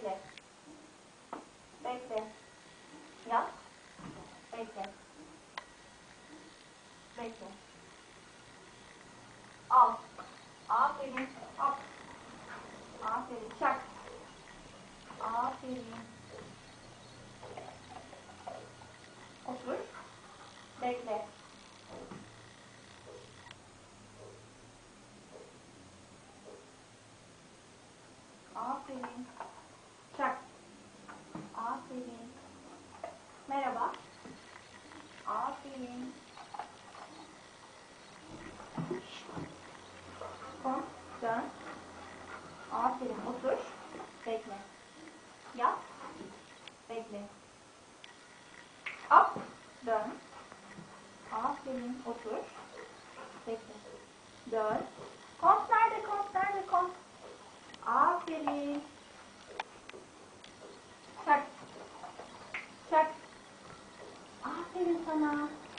Bekle. Bekle. Yat. Bekle. Bekle. Al. Aferin. Hop. Aferin. Çak. Aferin. Otur. Bekle. Aferin. Merhaba. Aferin. Kon. Dön. Aferin. Otur. Bekle. Yat. Bekle. Up. Dön. Aferin. Otur. Bekle. Dön. Kont nerede? Kont nerede? Kont. Aferin. けるかな。